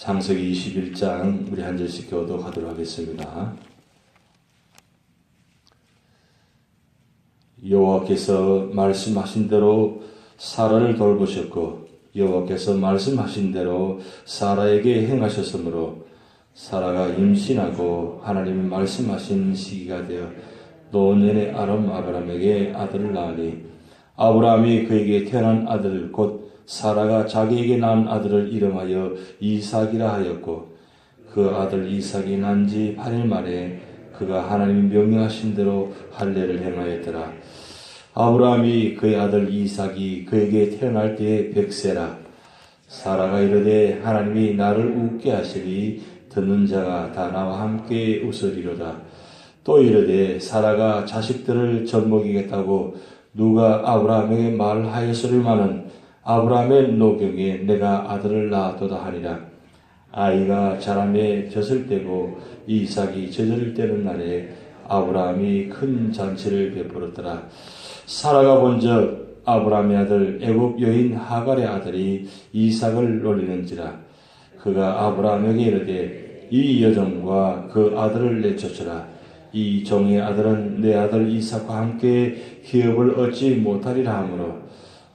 창세기 21장 우리 한 절씩 교독하도록 하겠습니다. 여호와께서 말씀하신 대로 사라를 돌보셨고 여호와께서 말씀하신 대로 사라에게 행하셨으므로 사라가 임신하고 하나님이 말씀하신 시기가 되어 노년의 아람 아브라함에게 아들을 낳으니 아브라함이 그에게 태어난 아들 곧 사라가 자기에게 낳은 아들을 이름하여 이삭이라 하였고 그 아들 이삭이 난 지 8일 만에 그가 하나님이 명령하신 대로 할례를 행하였더라. 아브라함이 그의 아들 이삭이 그에게 태어날 때에 백세라. 사라가 이르되 하나님이 나를 웃게 하시리 듣는 자가 다 나와 함께 웃으리로다. 또 이르되 사라가 자식들을 젖먹이겠다고 누가 아브라함에게 말하였으리마는 아브라함의 노경에 내가 아들을 낳았도다 하니라. 아이가 자람에 젖을 때고 이삭이 젖을 때는 날에 아브라함이 큰 잔치를 베풀었더라. 사라가 본적 아브라함의 아들 애굽 여인 하갈의 아들이 이삭을 놀리는지라 그가 아브라함에게 이르되 이 여종과 그 아들을 내쫓으라 이 종의 아들은 내 아들 이삭과 함께 기업을 얻지 못하리라 하므로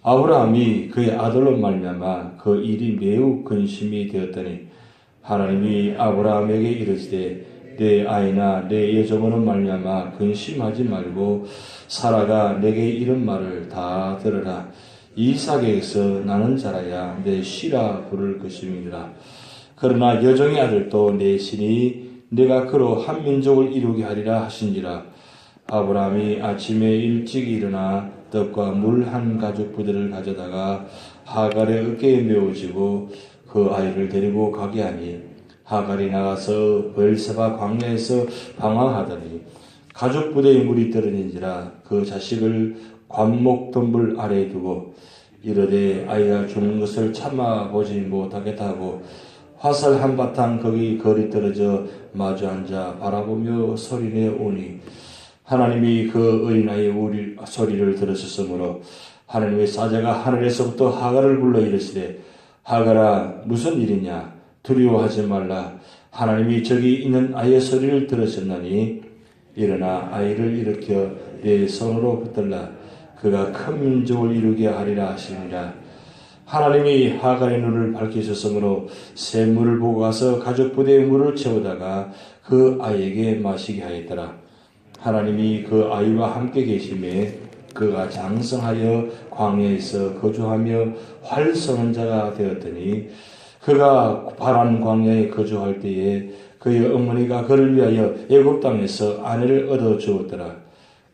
아브라함이 그의 아들로 말미암아 그 일이 매우 근심이 되었더니 하나님이 아브라함에게 이르시되 내 아이나 내 여종으로 말미암아 근심하지 말고 사라가 내게 이런 말을 다 들으라. 이삭에게서 나는 자라야 내 시라 부를 것임이니라. 그러나 여종의 아들도 내 신이 내가 그로 한 민족을 이루게 하리라 하신지라. 아브라함이 아침에 일찍 일어나 떡과 물 한 가죽 부대를 가져다가 하갈의 어깨에 메워지고 그 아이를 데리고 가게 하니 하갈이 나가서 벌세바 광야에서 방황하더니 가죽 부대에 물이 떨어진지라 그 자식을 관목 덤불 아래에 두고 이르되 아이가 죽는 것을 참아 보지 못하겠다 하고 화살 한바탕 거기 거리 떨어져 마주 앉아 바라보며 소리내 오니 하나님이 그 어린아이의 우리 소리를 들으셨으므로 하나님의 사자가 하늘에서부터 하갈을 불러 이르시되 하갈아 무슨 일이냐? 두려워하지 말라. 하나님이 저기 있는 아이의 소리를 들으셨나니 일어나 아이를 일으켜 내 손으로 붙들라. 그가 큰 민족을 이루게 하리라 하시니라. 하나님이 하갈의 눈을 밝히셨으므로 샘물을 보고 가서 가족 부대에 물을 채우다가 그 아이에게 마시게 하였더라 하나님이 그 아이와 함께 계심에 그가 장성하여 광야에서 거주하며 활성한 자가 되었더니 그가 바란 광야에 거주할 때에 그의 어머니가 그를 위하여 애굽 땅에서 아내를 얻어 주었더라.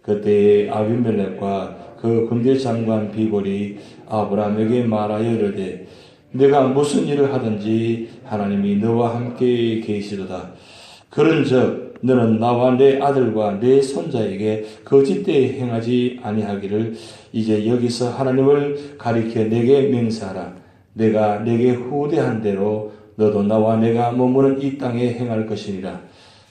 그때에 아비멜렉과 그 군대 장관 비골이 아브라함에게 말하여 이르되 내가 무슨 일을 하든지 하나님이 너와 함께 계시도다. 그런즉 너는 나와 내 아들과 내 손자에게 거짓되이 행하지 아니하기를 이제 여기서 하나님을 가리켜 내게 맹세하라. 내가 내게 후대한 대로 너도 나와 내가 머무는 이 땅에 행할 것이니라.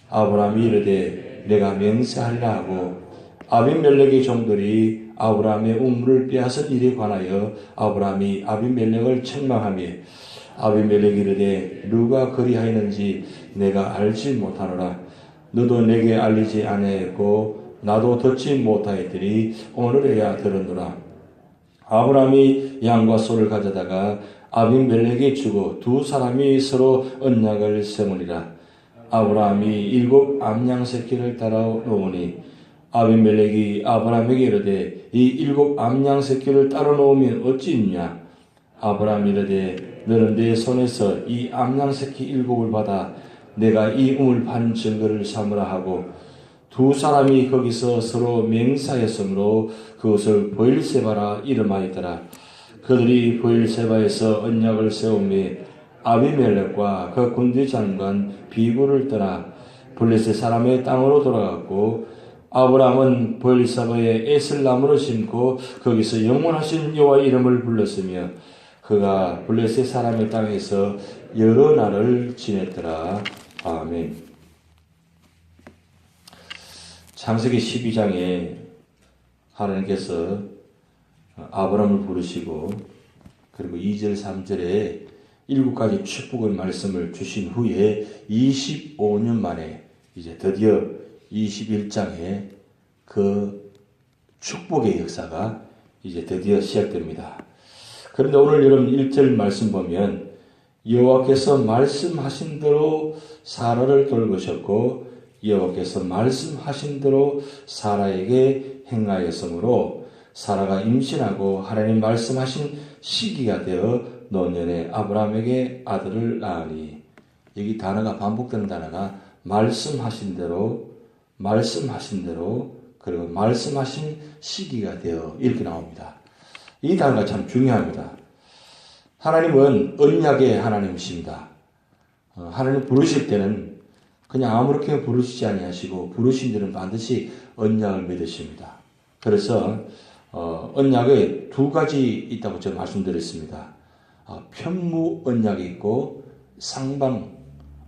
아브라함이 이르되 내가 맹세하리라 하고 아비멜렉의 종들이 아브라함의 우물을 빼앗은 일에 관하여 아브라함이 아비멜렉을 책망하며 아비멜렉이 이르되 누가 그리하였는지 내가 알지 못하노라. 너도 내게 알리지 아니하였고 나도 듣지 못하였더니 오늘에야 들었노라. 아브라함이 양과 소를 가져다가 아비멜렉에 주고 두 사람이 서로 언약을 세우니라. 아브라함이 일곱 암양 새끼를 따라 놓으니 아비멜렉이 아브라함에게 이르되 이 일곱 암양 새끼를 따라 놓으면 어찌 있냐? 아브라함이 이르되 너는 내 손에서 이 암양 새끼 일곱을 받아 내가 이 우물 판 증거를 삼으라 하고 두 사람이 거기서 서로 맹사했으므로 그것을 보일세바라 이름하였더라. 그들이 보일세바에서 언약을 세우며 아비멜렉과 그 군대 장관 비구를 떠나 블레셋 사람의 땅으로 돌아갔고 아브라함은 보일세바에 에슬나무를 심고 거기서 영원하신 여호와 이름을 불렀으며 그가 블레셋 사람의 땅에서 여러 날을 지냈더라. 아멘. 창세기 12장에 하나님께서 아브라함을 부르시고 그리고 2절 3절에 일곱 가지 축복의 말씀을 주신 후에 25년 만에 이제 드디어 21장에 그 축복의 역사가 이제 드디어 시작됩니다. 그런데 오늘 여러분 1절 말씀 보면 여호와께서 말씀하신 대로 사라를 돌보셨고 여호와께서 말씀하신 대로 사라에게 행하였으므로 사라가 임신하고 하나님 말씀하신 시기가 되어 노년에 아브라함에게 아들을 낳으니 여기 단어가 반복되는 단어가 말씀하신 대로 말씀하신 대로 그리고 말씀하신 시기가 되어 이렇게 나옵니다. 이 단어가 참 중요합니다. 하나님은 언약의 하나님이십니다. 어, 하나님 부르실 때는 그냥 아무렇게 부르시지 아니하시고 부르신 데는 반드시 언약을 맺으십니다. 그래서 어, 언약에 두 가지 있다고 제가 말씀드렸습니다. 어, 편무 언약이 있고 상방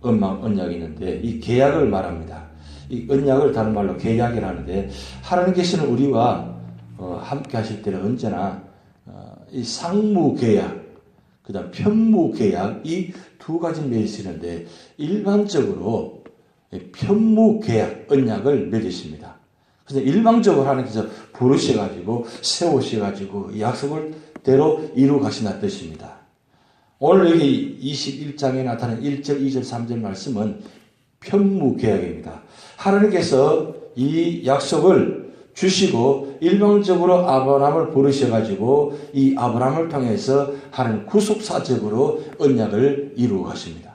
언막 언약이 있는데 이 계약을 말합니다. 이 언약을 다른 말로 계약이라 하는데 하나님께서는 우리와 어, 함께 하실 때는 언제나 어, 이 상무 계약, 그 다음 편무 계약 이 두 가지 맺으시는데 일반적으로 편무 계약 언약을 맺으십니다. 그래서 일방적으로 하나님께서 부르셔가지고 세우셔가지고 약속을 대로 이루 가신다 뜻입니다. 오늘 여기 21장에 나타난 1절, 2절, 3절 말씀은 편무 계약입니다. 하나님께서 이 약속을 주시고 일방적으로 아브라함을 부르셔가지고 이 아브라함을 통해서 하는 구속사적으로 언약을 이루어 가십니다.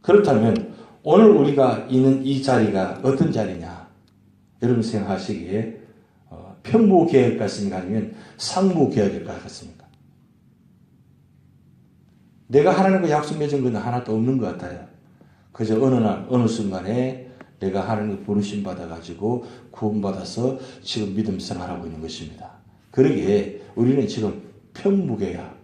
그렇다면 오늘 우리가 있는 이 자리가 어떤 자리냐? 여러분 생각하시기에 어, 편무계약 같습니까? 아니면 상무계약일 것 같습니까? 내가 하나님과 약속 맺은 건 하나도 없는 것 같아요. 그저 어느 날, 어느 순간에 내가 하나님을 부르심 받아가지고 구원받아서 지금 믿음 생활하고 있는 것입니다. 그러기에 우리는 지금 편무계약.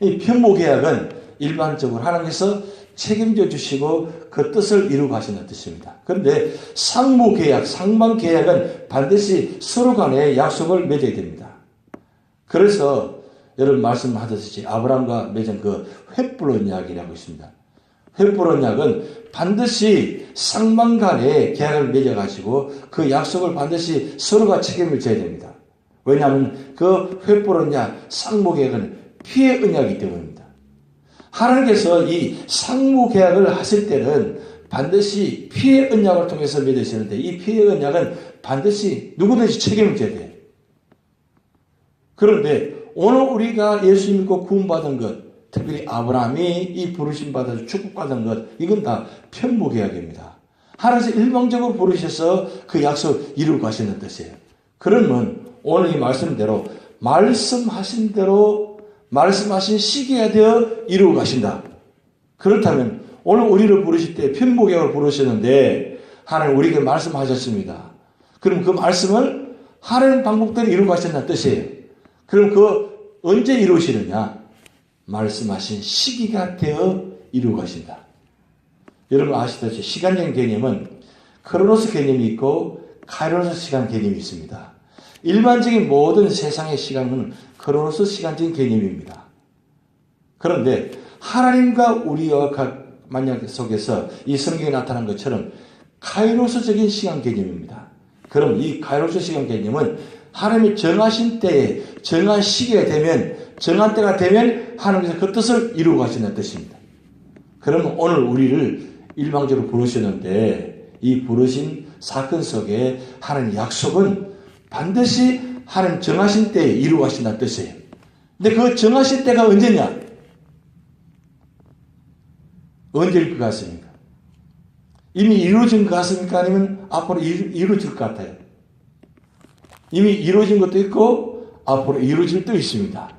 이 편무계약은 일반적으로 하나님께서 책임져 주시고 그 뜻을 이루고 하신다는 뜻입니다. 그런데 상무계약, 상방계약은 반드시 서로 간에 약속을 맺어야 됩니다. 그래서 여러분 말씀하셨듯이 아브라함과 맺은 그 횃불 언약이라고 있습니다. 횃불 언약은 반드시 상방 간에 계약을 맺어가지고 그 약속을 반드시 서로가 책임을 져야 됩니다. 왜냐하면 그 횃불 언약, 상무 계약은 피해 언약이기 때문입니다. 하나님께서 이 상무 계약을 하실 때는 반드시 피해 언약을 통해서 맺으시는데 이 피해 언약은 반드시 누구든지 책임을 져야 돼요. 그런데 오늘 우리가 예수 믿고 구원받은 것, 특별히 아브라함이 이 부르심 받아서 축복받은 것, 이건 다 편무 계약입니다. 하나님께서 일방적으로 부르셔서 그 약속 이루고 가시는 뜻이에요. 그러면 오늘 이 말씀대로 말씀하신 대로 말씀하신 시기가 되어 이루고 가신다. 그렇다면 오늘 우리를 부르실 때 편복약을 부르셨는데 하나님 우리에게 말씀하셨습니다. 그럼 그 말씀을 하나님 방법대로 이루고 가신다는 뜻이에요. 그럼 그 언제 이루시느냐? 말씀하신 시기가 되어 이루고 가신다. 여러분 아시다시피 시간적 개념은 크로노스 개념이 있고 카이로스 시간 개념이 있습니다. 일반적인 모든 세상의 시간은 크로노스 시간적인 개념입니다. 그런데 하나님과 우리와 만약 속에서 이 성경에 나타난 것처럼 카이로스적인 시간 개념입니다. 그럼 이 카이로스 시간 개념은 하나님이 정하신 때에 정한 시기가 되면 정한 때가 되면 하나님께서 그 뜻을 이루고 가신다는 뜻입니다. 그러면 오늘 우리를 일방적으로 부르셨는데 이 부르신 사건 속에 하나님 약속은 반드시 하나님 정하신 때에 이루고 가신다는 뜻이에요. 근데 그 정하신 때가 언제냐? 언제일 것 같습니까? 이미 이루어진 것 같습니까? 아니면 앞으로 이루어질 것 같아요? 이미 이루어진 것도 있고 앞으로 이루어질 것도 있습니다.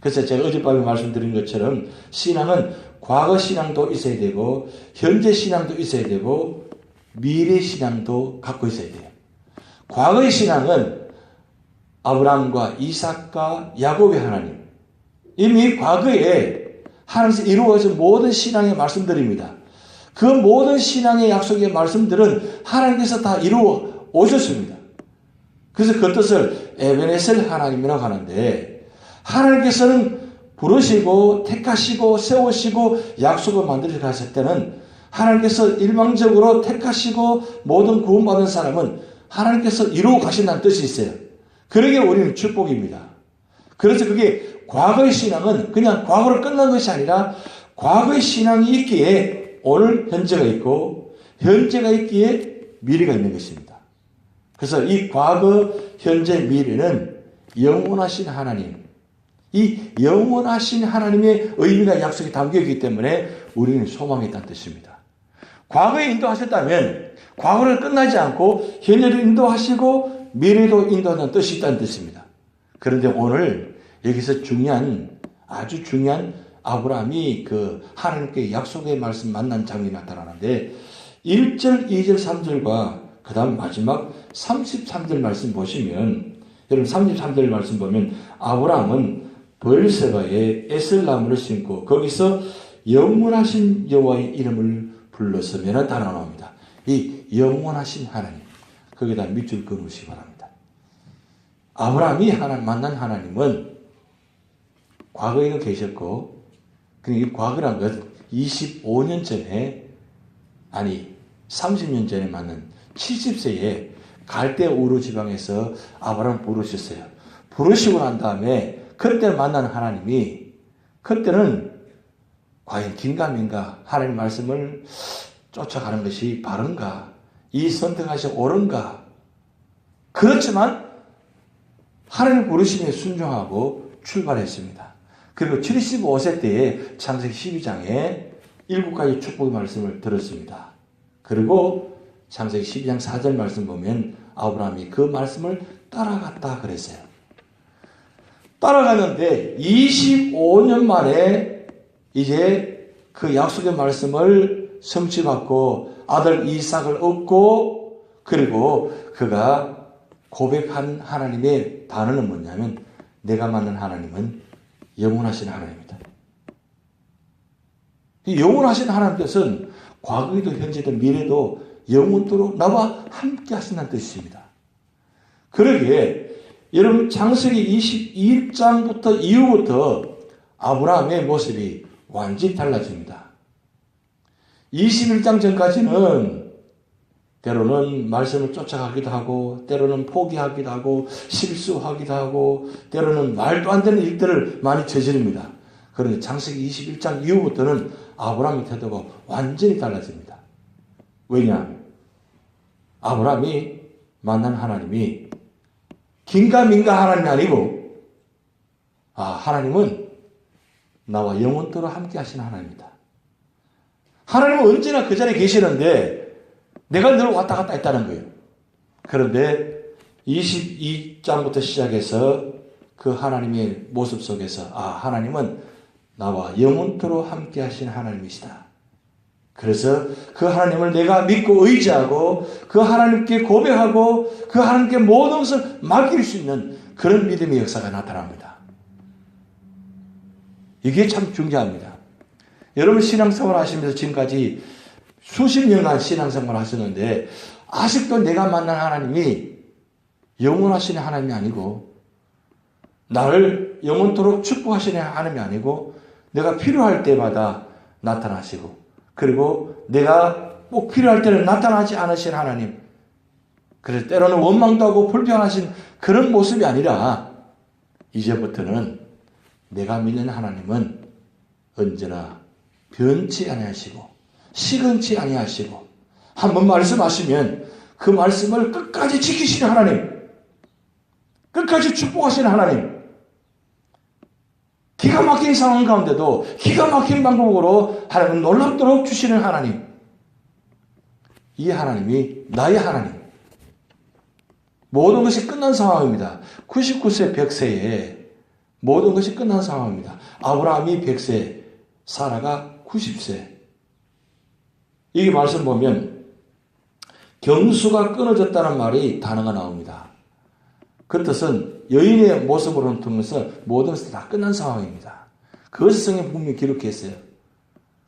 그래서 제가 어젯밤에 말씀드린 것처럼 신앙은 과거 신앙도 있어야 되고 현재 신앙도 있어야 되고 미래 신앙도 갖고 있어야 돼요. 과거의 신앙은 아브라함과 이삭과 야곱의 하나님 이미 과거에 하나님께서 이루어진 모든 신앙의 말씀들입니다. 그 모든 신앙의 약속의 말씀들은 하나님께서 다 이루어 오셨습니다. 그래서 그 뜻을 에베네셀 하나님이라고 하는데 하나님께서는 부르시고 택하시고 세우시고 약속을 만들어 가실 때는 하나님께서 일방적으로 택하시고 모든 구원받은 사람은 하나님께서 이루어 가신다는 뜻이 있어요. 그러게 우리는 축복입니다. 그래서 그게 과거의 신앙은 그냥 과거로 끝난 것이 아니라 과거의 신앙이 있기에 오늘 현재가 있고 현재가 있기에 미래가 있는 것입니다. 그래서 이 과거, 현재, 미래는 영원하신 하나님, 이 영원하신 하나님의 의미가 약속이 담겨 있기 때문에 우리는 소망이 있다는 뜻입니다. 과거에 인도하셨다면 과거를 끝나지 않고 현재도 인도하시고 미래도 인도하는 뜻이 있다는 뜻입니다. 그런데 오늘 여기서 중요한 아주 중요한 아브라함이 그 하나님께 약속의 말씀 만난 장면이 나타나는데 1절, 2절, 3절과 그 다음 마지막 33절 말씀 보시면 여러분 33절 말씀 보면 아브라함은 벌세바에 에슬나무를 심고 거기서 영원하신 여호와의 이름을 불렀으면 단어가 나옵니다. 이 영원하신 하나님 거기다 밑줄 그으시기 바랍니다. 아브라함이 하나님 만난 하나님은 과거에도 계셨고 이 과거란 것 25년 전에 아니 30년 전에 만난 70세에 갈대 우르 지방에서 아브라함 부르셨어요. 부르시고 난 다음에 그때 만난 하나님이 그때는 과연 긴가민가 하나님 말씀을 쫓아가는 것이 바른가 이 선택하시 옳은가 그렇지만 하나님 부르심에 순종하고 출발했습니다. 그리고 75세 때에 창세기 12장에 일곱 가지 축복의 말씀을 들었습니다. 그리고 창세기 12장 4절 말씀 보면 아브라함이 그 말씀을 따라갔다 그랬어요. 따라가는데 25년 만에 이제 그 약속의 말씀을 성취받고 아들 이삭을 얻고 그리고 그가 고백한 하나님의 단어는 뭐냐면 내가 만난 하나님은 영원하신 하나님입니다. 이 영원하신 하나님 뜻은 과거에도 현재도 미래도 영원토록 나와 함께 하신다는 뜻입니다. 그러기에 여러분 창세기 22장부터 이후부터 아브라함의 모습이 완전히 달라집니다. 21장 전까지는 때로는 말씀을 쫓아가기도 하고, 때로는 포기하기도 하고, 실수하기도 하고, 때로는 말도 안 되는 일들을 많이 저지릅니다. 그런데 창세기 21장 이후부터는 아브라함의 태도가 완전히 달라집니다. 왜냐? 아브라함이 만난 하나님이 긴가민가 하나님이 아니고, 아, 하나님은 나와 영원토록 함께 하시는 하나님이다. 하나님은 언제나 그 자리에 계시는데, 내가 늘 왔다 갔다 했다는 거예요. 그런데 22장부터 시작해서 그 하나님의 모습 속에서 아 하나님은 나와 영원토록 함께 하신 하나님이시다. 그래서 그 하나님을 내가 믿고 의지하고 그 하나님께 고백하고 그 하나님께 모든 것을 맡길 수 있는 그런 믿음의 역사가 나타납니다. 이게 참 중요합니다. 여러분 신앙생활 하시면서 지금까지 수십 년간 신앙생활 하셨는데 아직도 내가 만난 하나님이 영원하신 하나님이 아니고 나를 영원토록 축복하시는 하나님이 아니고 내가 필요할 때마다 나타나시고 그리고 내가 꼭 필요할 때는 나타나지 않으신 하나님 그래서 때로는 원망도 하고 불평하신 그런 모습이 아니라 이제부터는 내가 믿는 하나님은 언제나 변치 아니하시고 시근치 아니하시고 한번 말씀하시면 그 말씀을 끝까지 지키시는 하나님, 끝까지 축복하시는 하나님, 기가 막힌 상황 가운데도 기가 막힌 방법으로 하나님 놀랍도록 주시는 하나님, 이 하나님이 나의 하나님. 모든 것이 끝난 상황입니다. 99세 100세에 모든 것이 끝난 상황입니다. 아브라함이 100세, 사라가 90세. 이 말씀 보면 경수가 끊어졌다는 말이 단어가 나옵니다. 그 뜻은 여인의 모습으로 통해서 모든 것이 다 끝난 상황입니다. 그것을 성경 분명히 기록했어요.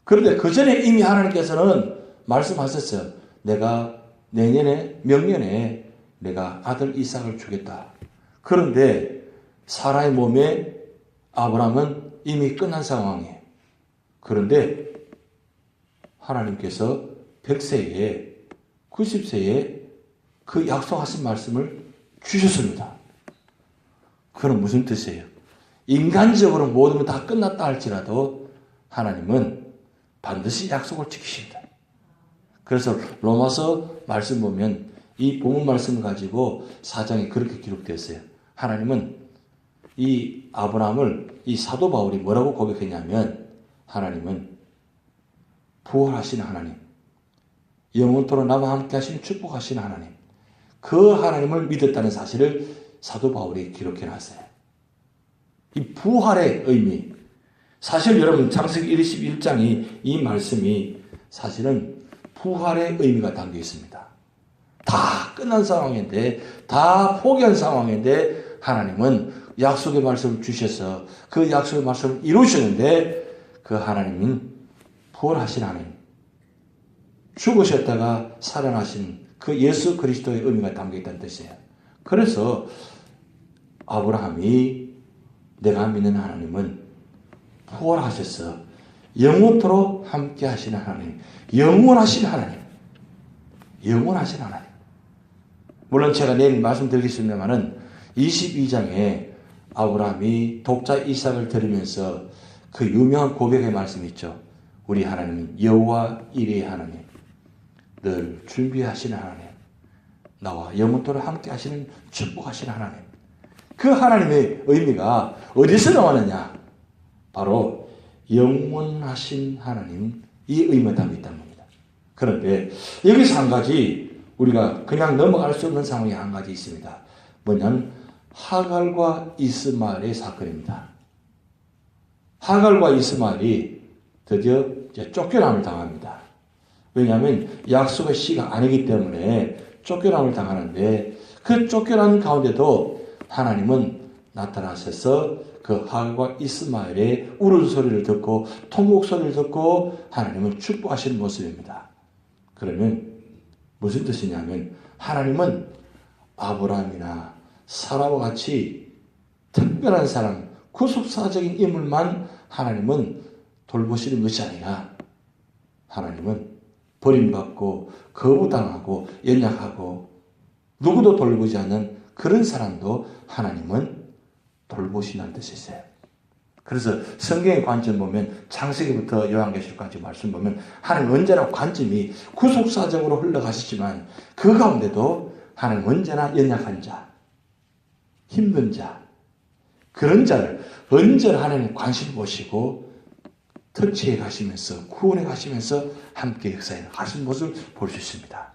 그런데 그 전에 이미 하나님께서는 말씀하셨어요. 내가 내년에 명년에 내가 아들 이삭을 주겠다. 그런데 사라의 몸에 아브라함은 이미 끝난 상황이에요. 그런데 하나님께서 100세에 90세에 그 약속하신 말씀을 주셨습니다. 그건 무슨 뜻이에요? 인간적으로 모든 건 다 끝났다 할지라도 하나님은 반드시 약속을 지키신다. 그래서 로마서 말씀 보면 이 본문 말씀을 가지고 사장에 그렇게 기록되었어요. 하나님은 이 아브라함을 이 사도 바울이 뭐라고 고백했냐면 하나님은 부활하시는 하나님, 영원토록 나와 함께 하시는 축복하시는 하나님, 그 하나님을 믿었다는 사실을 사도 바울이 기록해 놨어요. 이 부활의 의미, 사실 여러분 창세기 21장이 이 말씀이 사실은 부활의 의미가 담겨 있습니다. 다 끝난 상황인데, 다 포기한 상황인데, 하나님은 약속의 말씀을 주셔서 그 약속의 말씀을 이루시는데, 그 하나님은 부활하신 하나님, 죽으셨다가 살아나신 그 예수 그리스도의 의미가 담겨 있다는 뜻이에요. 그래서 아브라함이 내가 믿는 하나님은 부활하셔서 영원토록 함께 하시는 하나님, 영원하신 하나님, 영원하신 하나님. 물론 제가 내일 말씀드리겠습니다만은 22장에 아브라함이 독자 이삭을 들으면서 그 유명한 고백의 말씀이 있죠. 우리 하나님은 여호와 이레의 하나님, 늘 준비하시는 하나님, 나와 영원토록 함께 하시는 축복하시는 하나님. 그 하나님의 의미가 어디서 나왔느냐? 바로 영원하신 하나님 이 의미가 담겨 있다는 겁니다. 그런데 여기서 한 가지 우리가 그냥 넘어갈 수 없는 상황이 한 가지 있습니다. 뭐냐면 하갈과 이스마엘의 사건입니다. 하갈과 이스마엘이 드디어 쫓겨남을 당합니다. 왜냐하면 약속의 씨가 아니기 때문에 쫓겨남을 당하는데 그 쫓겨난 가운데도 하나님은 나타나셔서 그 하갈과 이스마엘의 울음 소리를 듣고 통곡 소리를 듣고 하나님은 축복하시는 모습입니다. 그러면 무슨 뜻이냐면 하나님은 아브라함이나 사라와 같이 특별한 사람, 구속사적인 인물만 하나님은 돌보시는 것이 아니라 하나님은 버림받고 거부당하고 연약하고 누구도 돌보지 않는 그런 사람도 하나님은 돌보신다는 뜻이 있어요. 그래서 성경의 관점 보면 창세기부터 요한계시록까지 말씀 보면 하나님 언제나 관점이 구속사적으로 흘러가시지만 그 가운데도 하나님 언제나 연약한 자, 힘든 자, 그런 자를 언제나 하나님 관심 보시고 터치해 가시면서 구원해 가시면서 함께 역사해 가신 모습을 볼 수 있습니다.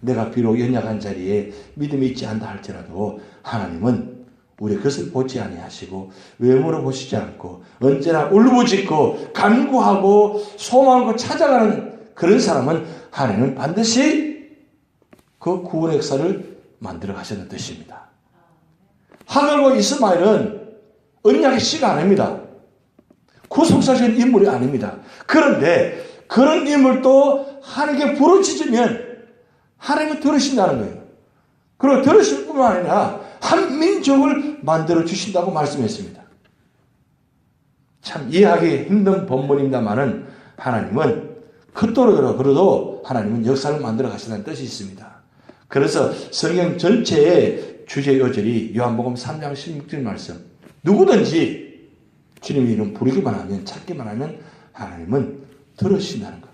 내가 비록 연약한 자리에 믿음이 있지 않다 할지라도 하나님은 우리 그것을 보지 아니하시고 외모로 보시지 않고 언제나 울부짖고 간구하고 소망하고 찾아가는 그런 사람은 하나님은 반드시 그 구원의 역사를 만들어 가셨는 뜻입니다. 하갈과 이스마엘은 언약의 씨가 아닙니다. 구속사적인 인물이 아닙니다. 그런데 그런 인물도 하나님께 부르짖으면 하나님은 들으신다는 거예요. 그리고 들으실 뿐만 아니라 한 민족을 만들어 주신다고 말씀했습니다. 참 이해하기 힘든 본문입니다만은 하나님은 그토록 그래도 하나님은 역사를 만들어 가신다는 뜻이 있습니다. 그래서 성경 전체의 주제 요절이 요한복음 3장 16절 말씀. 누구든지 주님 이름 부르기만 하면 찾기만 하면 하나님은 들으신다는 것.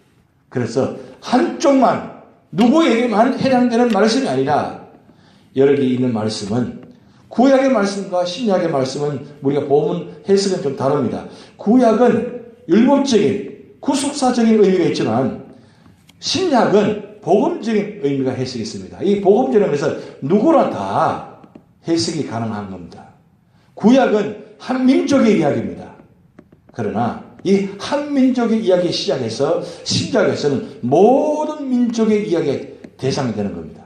그래서 한쪽만 누구에게만 해당되는 말씀이 아니라 여러 개 있는 말씀은 구약의 말씀과 신약의 말씀은 우리가 보면 해석은 좀 다릅니다. 구약은 율법적인 구속사적인 의미가 있지만 신약은 복음적인 의미가 해석이 있습니다. 이 복음적인 의미에서 누구나 다 해석이 가능한 겁니다. 구약은 한 민족의 이야기입니다. 그러나 이 한 민족의 이야기 시작해서 신작에서는 모든 민족의 이야기의 대상이 되는 겁니다.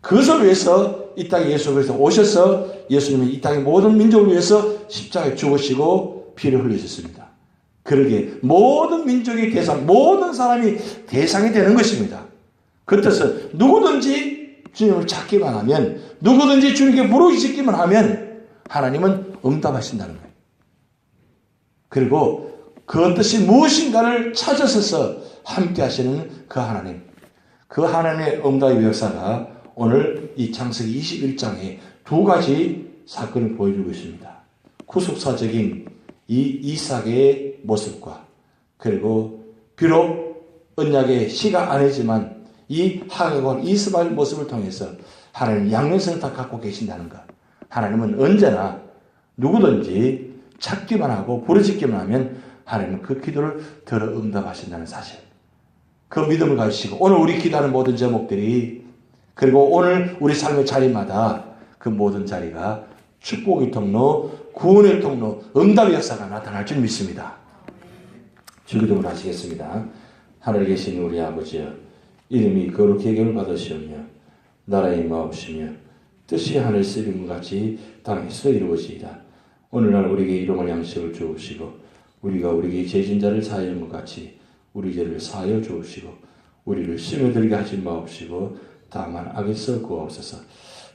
그것을 위해서 이 땅에 예수 그리스도 오셔서 예수님이 이 땅의 모든 민족을 위해서 십자가에 죽으시고 피를 흘리셨습니다. 그러기에 모든 민족의 대상, 모든 사람이 대상이 되는 것입니다. 그 뜻은 누구든지 주님을 찾기만 하면, 누구든지 주님께 부르짖기만 하면 하나님은 응답하신다는 거예요. 그리고 그 뜻이 무엇인가를 찾아서서 함께 하시는 그 하나님. 그 하나님의 응답의 역사가 오늘 이 창세기 21장에 두 가지 사건을 보여주고 있습니다. 구속사적인 이 이삭의 모습과 그리고 비록 언약의 시가 아니지만 이 하각과 이스마엘 모습을 통해서 하나님 양면성을 다 갖고 계신다는 것. 하나님은 언제나 누구든지 찾기만 하고 부르짖기만 하면 하나님은 그 기도를 들어 응답하신다는 사실. 그 믿음을 가지시고 오늘 우리 기도하는 모든 제목들이 그리고 오늘 우리 삶의 자리마다 그 모든 자리가 축복의 통로, 구원의 통로, 응답의 역사가 나타날 줄 믿습니다. 주기도를 하시겠습니다. 하늘에 계신 우리 아버지여 이름이 거룩히 여김을 받으시오며 나라의 마옵시며 뜻이 이룬 것 같이 땅에서 이루어지이다. 오늘날 우리에게 이름을 양식을 주옵시고 우리가 우리에게 죄진 자를 사하는 것 같이 우리 죄를 사하여 주옵시고 우리를 심어들게 하지 마옵시고 다만 악에서 구하옵소서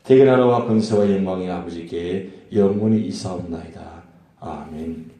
대개나라와 권세와 영광의 아버지께 영원히 이사옵나이다. 아멘